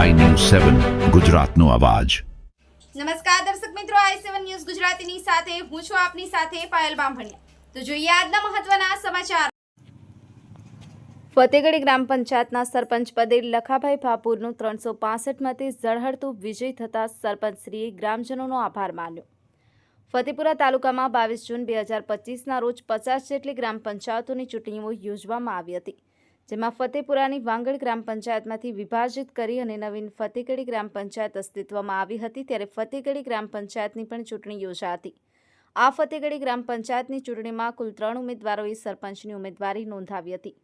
સેવન, ગુજરાતનો અવાજ. નમસ્કાર દર્શક મિત્રો, આઈ સેવન ન્યૂઝ ગુજરાતીની સાથે હું છું આપની સાથે પાયલ બામભણિયા. તો જોઈએ આજના મહત્વના સમાચાર. ફતેગઢી ગ્રામ પંચાયતના સરપંચ પદે લખાભાઈ ભાપુરનું ત્રણસો પાસઠમાંથી ઝળહળતું વિજય થતાં સરપંચશ્રીએ ગ્રામજનોનો આભાર માન્યો. ફતેપુરા તાલુકામાં બાવીસ જૂન બે હજાર પચીસના રોજ પચાસ જેટલી ગ્રામ પંચાયતોની ચૂંટણીઓ યોજવામાં આવી હતી. જેમાં ફતેપુરાની વાંગડ ગ્રામ પંચાયતમાંથી વિભાજિત કરી અને નવીન ફતેગઢી ગ્રામ પંચાયત અસ્તિત્વમાં આવી હતી, ત્યારે ફતેગઢી ગ્રામ પંચાયતની પણ ચૂંટણી યોજાતી. આ ફતેગઢી ગ્રામ પંચાયતની ચૂંટણીમાં કુલ ત્રણ ઉમેદવારોએ સરપંચની ઉમેદવારી નોંધાવી હતી.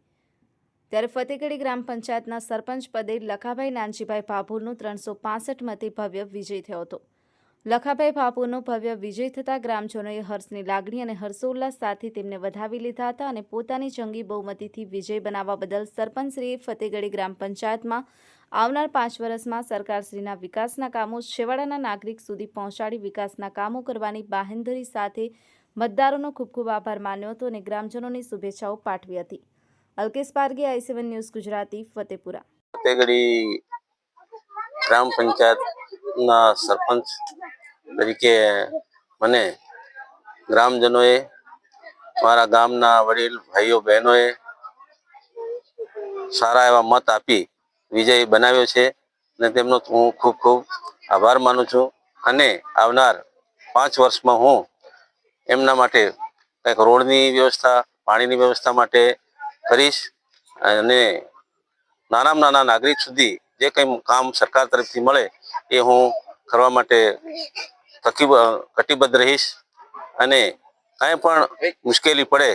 ત્યારે ફતેગઢી ગ્રામ પંચાયતના સરપંચ પદે લખાભાઈ નાનજીભાઈ ભાભુરનું ત્રણસો પાસઠ મતે ભવ્ય વિજય થયો હતો. લખાભાઈ બાપુનો ભવ્ય વિજય થતાં ગ્રામજનોએ હર્ષની લાગણી અને હર્ષોલ્લાસ સાથે તેમને વધાવી લીધા હતા અને પોતાની જંગી બહુમતીથી વિજય બનાવવા બદલ સરપંચશ્રીએ ફતેગઢી ગ્રામ પંચાયતમાં આવનાર પાંચ વર્ષમાં સરકારશ્રીના વિકાસના કામો છેવાડાના નાગરિક સુધી પહોંચાડી વિકાસના કામો કરવાની બાહેંધરી સાથે મતદારોનો ખૂબ ખૂબ આભાર માન્યો હતો અને ગ્રામજનોની શુભેચ્છાઓ પાઠવી હતી. Alkesh Pargi I seven news Gujarati, Fatepura. ગ્રામ પંચાયતના સરપંચ તરીકે મને ગ્રામજનોએ, મારા ગામના વડીલ, ભાઈઓ, બહેનોએ સારા એવા મત આપી વિજય બનાવ્યો છે અને તેમનો હું ખૂબ ખૂબ આભાર માનું છું અને આવનાર પાંચ વર્ષમાં હું એમના માટે કંઈક રોડની વ્યવસ્થા, પાણીની વ્યવસ્થા માટે કરીશ અને નાનામાં નાના નાગરિક સુધી જે કંઈ કામ સરકાર તરફથી મળે એ હું કરવા માટે કટિબદ્ધ રહીશ અને કાંઈ પણ મુશ્કેલી પડે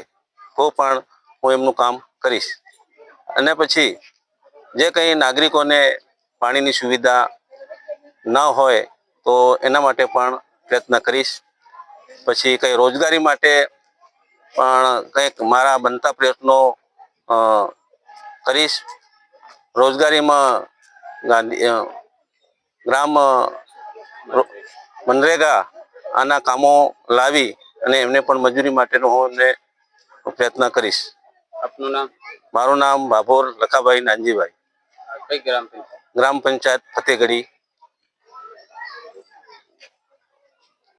તો પણ હું એમનું કામ કરીશ. અને પછી જે કંઈ નાગરિકોને પાણીની સુવિધા ન હોય તો એના માટે પણ પ્રયત્ન કરીશ. પછી કંઈ રોજગારી માટે પણ કંઈક મારા બનતા પ્રયત્નો કરીશ. રોજગારીમાં ગાંધી ગ્રામ મનરેગા આના કામો લાવી અને એમને પણ મજૂરી માટેનો હું એમને પ્રયત્ન કરીશ આપનું નામ મારું નામ ભાભોર લખાભાઈ નાનજીભાઈ ગ્રામ પંચાયત ગ્રામ પંચાયત ફતેગડી